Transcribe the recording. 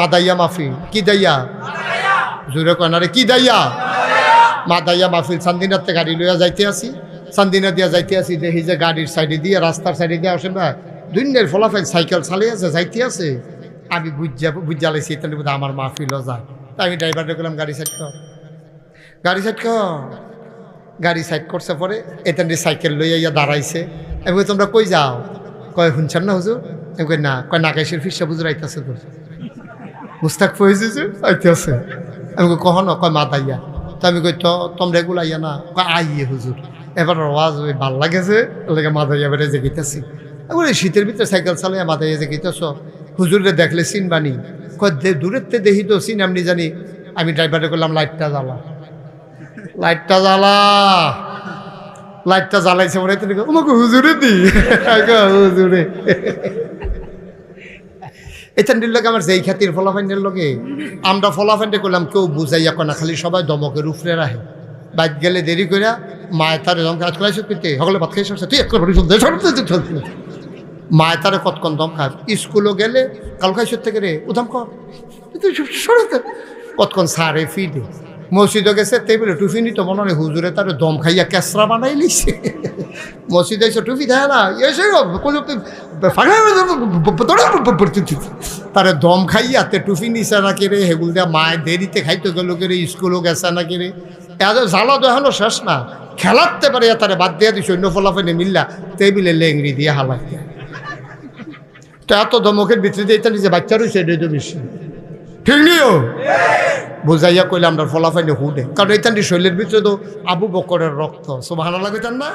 মাদাইয়া মাহফিল, কি দাইয়া? জোরে কনারে কি দাইয়া? মাদাইয়া মাহফিল, চান্দিনাতে গাড়ি লইয়া যাইতে আসি। চান্দিনা দিয়া যাইতে আসি, দেখি যে গাড়ির সাইডে দিয়ে, রাস্তার সাইডে দিয়ে আসেন না দুনিয়ার ফলাফল সাইকেল চালিয়ে আছে যাইতে আছে আমি বুঝা বুঝা লাইছি তাহলে বোধহয় আমার মাহফিলও যায় তা আমি ড্রাইভারকে বললাম গাড়ি সাইড কর, গাড়ি সাইড কর। গাড়ি সাইড করছে পরে এতেন সাইকেল লইয়া ইয়া দাঁড়াইছে। আমি তোমরা কই যাও? কয়, শুনছেন না হুজুর? আমি কই, না। কয় নাকাইশের ফিসা বুঝুর আইতাছে তোর মুস্তাক ফয়েছে যে আইতাছে আমি কই কখন কয়, মা দাইয়া তো আমি কই, তো তোমরা এগুলো আইয়া না? কয়, আইয়ে, হুজুর। এবার আওয়াজ ওই ভালো লাগেছে ওকে মা দাইয়া বেড়ে যে গেতেছি এই শীতের ভিতরে সাইকেল চালাইয়া মা দাইয়া যে গেতেছ হুজুরে দেখলে চিন বানি কয় দূরের তে দেখি তো চিন আমি জানি। আমি ড্রাইভারে করলাম লাইটটা জ্বালা। লাইটটা জ্বালা। লাইটটা জ্বালাইছে মনে আমাকে হুজুরে দি। হুজুরে। এখান লোক আমার যেই খ্যাতির ফলাফাইনের লোকে আমরা ফলাফাইনটা করলাম, কেউ বুঝাইয়া কনা খালি সবাই দমকের উপরে রাখে বাইক গেলে দেরি করে মায়ের তারে দম কাজ করাইছো পেতে সকলে ভাত খাই সরছে, তুই এক মায়ের তারে কতক্ষণ দম খায়? স্কুলও গেলে কাল খাইছো থেকে রে উদাম কর কতক্ষণ সারে ফিডে মসজিদও গেছে, টেবিলে টুফিনি তো মনে হয় হুজুরে তার দম খাইয়া কেসরা বানাই লিছে। মসজিদে এসে টুফি দেয় না এসে তারে দম খাইয়া তে টুফি নিছে না কে রে হেগুল দেয়া মায়ের দেরিতে খাইতে গেল রে স্কুলও গেছে না কে রে এত জ্বালা দেখানো শেষ না, খেলাতে পারে তারে বাদ দিয়ে দিস অন্য ফলাফেনে মিল্লা, টেবিলে লেংড়ি দিয়ে হালাই তো এত দমকের ভিতরে দিয়ে নিজে বাচ্চা রয়েছে এটাই তো বেশি ঠিক নিও বুঝাইয়া কইলে আমরা ফলাফাইলে হুডে কারণ এই শৈলের ভিতরে তো আবু বকরের রক্ত। সব ভালো লাগে না?